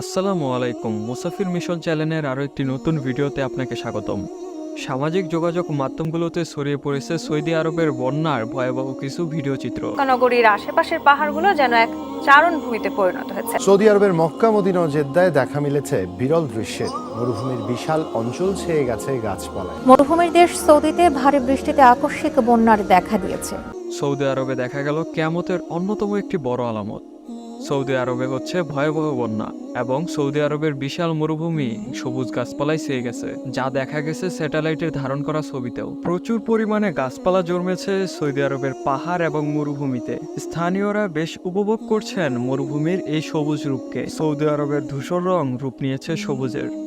আসসালামু আলাইকুম। মুসাফির মিশন চ্যানেলের আরও একটি নতুন ভিডিওতে আপনাকে স্বাগতম। সামাজিক যোগাযোগ মাধ্যমগুলোতে ছড়িয়ে পড়েছে সৌদি আরবের বন্যার ভয়াবহ কিছু ভিডিও চিত্র। নগরীর আশেপাশের পাহাড়গুলো যেন এক চারণ ভূমিতে পরিণত হয়েছে। সৌদি আরবের মক্কা মদিনা ও জেদ্দায় দেখা মিলেছে বিরল দৃশ্যের। মরুভূমির বিশাল অঞ্চল ছেয়ে গেছে গাছপালায়। মরুভূমির দেশ সৌদিতে ভারী বৃষ্টিতে আকস্মিক বন্যার দেখা দিয়েছে। সৌদি আরবে দেখা গেল কেয়ামতের অন্যতম একটি বড় আলামত। সৌদি আরবে হচ্ছে ভয়াবহ বন্যা এবং সৌদি আরবের বিশাল মরুভূমি সবুজ গাছপালায় সেয়ে গেছে, যা দেখা গেছে স্যাটেলাইটের ধারণ করা ছবিতেও। প্রচুর পরিমাণে গাছপালা জন্মেছে সৌদি আরবের পাহাড় এবং মরুভূমিতে। স্থানীয়রা বেশ উপভোগ করছেন মরুভূমির এই সবুজ রূপকে। সৌদি আরবের ধূসর রং রূপ নিয়েছে সবুজের।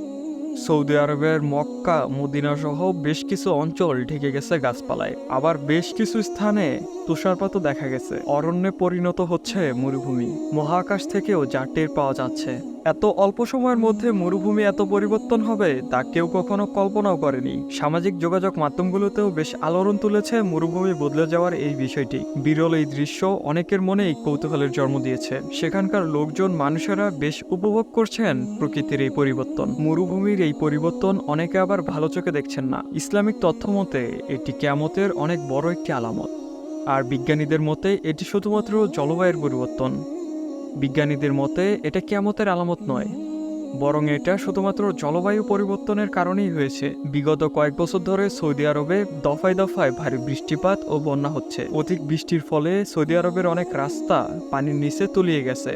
সৌদি আরবের মক্কা, মদিনা সহ বেশ কিছু অঞ্চল ঢেকে গেছে গাছপালায়। আবার বেশ কিছু স্থানে তুষারপাতও দেখা গেছে। অরণ্যে পরিণত হচ্ছে মরুভূমি। মহাকাশ থেকেও যা পাওয়া যাচ্ছে। এত অল্প সময়ের মধ্যে মরুভূমি এত পরিবর্তন হবে তা কেউ কখনো কল্পনাও করেনি। সামাজিক যোগাযোগ মাধ্যমগুলোতেও বেশ আলোড়ন তুলেছে মরুভূমি বদলে যাওয়ার এই বিষয়টি। বিরল এই দৃশ্য অনেকের মনেই কৌতূহলের জন্ম দিয়েছে। সেখানকার লোকজন মানুষেরা বেশ উপভোগ করছেন প্রকৃতির এই পরিবর্তন। মরুভূমির এই পরিবর্তন অনেকে আবার ভালো চোখে দেখছেন না। ইসলামিক তথ্য মতে, এটি ক্যামতের অনেক বড় একটি আলামত। আর বিজ্ঞানীদের মতে, এটি শুধুমাত্র জলবায়ুর পরিবর্তন। বিজ্ঞানীদের মতে, এটা কেয়ামতের আলামত নয়। বরং এটা শুধুমাত্র জলবায়ু পরিবর্তনের কারণেই হয়েছে। বিগত কয়েক বছর ধরে সৌদি আরবে দফায় দফায় ভারী বৃষ্টিপাত ও বন্যা হচ্ছে। অধিক বৃষ্টির ফলে সৌদি আরবের অনেক রাস্তা পানির নিচে তলিয়ে গেছে।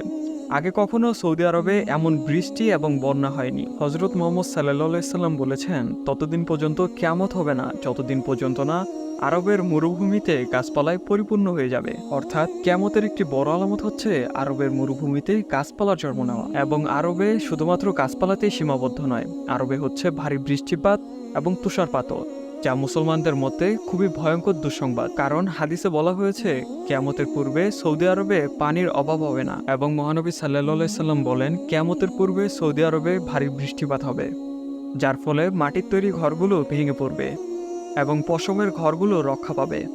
আগে কখনো সৌদি আরবে এমন বৃষ্টি এবং বন্যা হয়নি। হজরত মোহাম্মদ সাল্লাহ সাল্লাম বলেছেন, ততদিন পর্যন্ত কেমত হবে না, যতদিন পর্যন্ত না আরবের মরুভূমিতে গাছপালায় পরিপূর্ণ হয়ে যাবে। অর্থাৎ কেমতের একটি বড় আলামত হচ্ছে আরবের মরুভূমিতে গাছপালার জন্ম নেওয়া। এবং আরবে শুধুমাত্র গাছপালাতেই সীমাবদ্ধ নয়, আরবে হচ্ছে ভারী বৃষ্টিপাত এবং তুষারপাতও যা মুসলমানদের মতে খুবই ভয়ঙ্কর দুঃসংবাদ। কারণ হাদিসে বলা হয়েছে, কেয়ামতের পূর্বে সৌদি আরবে পানির অভাব হবে না। এবং মহানবী সাল্লাহ সাল্লাম বলেন, কেয়ামতের পূর্বে সৌদি আরবে ভারী বৃষ্টিপাত হবে, যার ফলে মাটির তৈরি ঘরগুলো ভেঙে পড়বে। এবং পশমের ঘরগুলো রক্ষা পাবে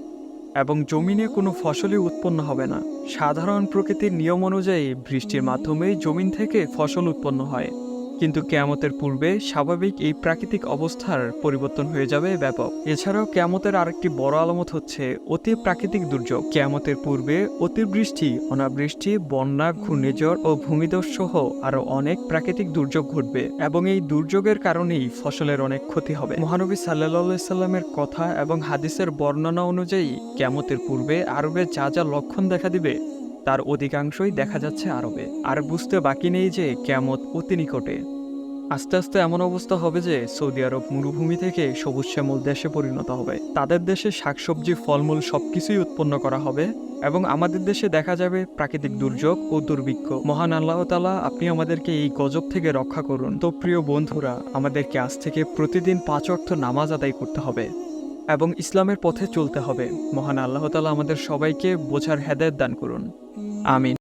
এবং জমিনে কোনো ফসলই উৎপন্ন হবে না। সাধারণ প্রকৃতির নিয়ম অনুযায়ী বৃষ্টির মাধ্যমে জমিন থেকে ফসল উৎপন্ন হয়। কিন্তু কেয়ামতের পূর্বে স্বাভাবিক এই প্রাকৃতিক অবস্থার পরিবর্তন হয়ে যাবে ব্যাপক। এছাড়াও কেয়ামতের আরেকটি বড় আলামত হচ্ছে অতি প্রাকৃতিক দুর্যোগ। কেয়ামতের পূর্বে অতিবৃষ্টি, অনাবৃষ্টি, বন্যা, ঘূর্ণিঝড় ও ভূমিধস সহ আরও অনেক প্রাকৃতিক দুর্যোগ ঘটবে এবং এই দুর্যোগের কারণেই ফসলের অনেক ক্ষতি হবে। মহানবী সাল্লাহ সাল্লামের কথা এবং হাদিসের বর্ণনা অনুযায়ী কেয়ামতের পূর্বে আরবে যা যা লক্ষণ দেখা দিবে তার অধিকাংশই দেখা যাচ্ছে আরবে, আর বুঝতে বাকি নেই যে কেয়ামত অতি নিকটে। আস্তে আস্তে এমন অবস্থা হবে যে সৌদি আরব মরুভূমি থেকে সবুজ শ্যামল দেশে পরিণত হবে। তাদের দেশে শাকসবজি, ফলমূল সবকিছুই উৎপন্ন করা হবে এবং আমাদের দেশে দেখা যাবে প্রাকৃতিক দুর্যোগ ও দুর্ভিক্ষ। মহান আল্লাহ তালা আপনি আমাদেরকে এই গজব থেকে রক্ষা করুন। তো প্রিয় বন্ধুরা, আমাদেরকে আজ থেকে প্রতিদিন পাঁচ অর্থ নামাজ আদায় করতে হবে এবং ইসলামের পথে চলতে হবে। মহান আল্লাহ তালা আমাদের সবাইকে বোঝার হেদায়ত দান করুন। ആമീൻ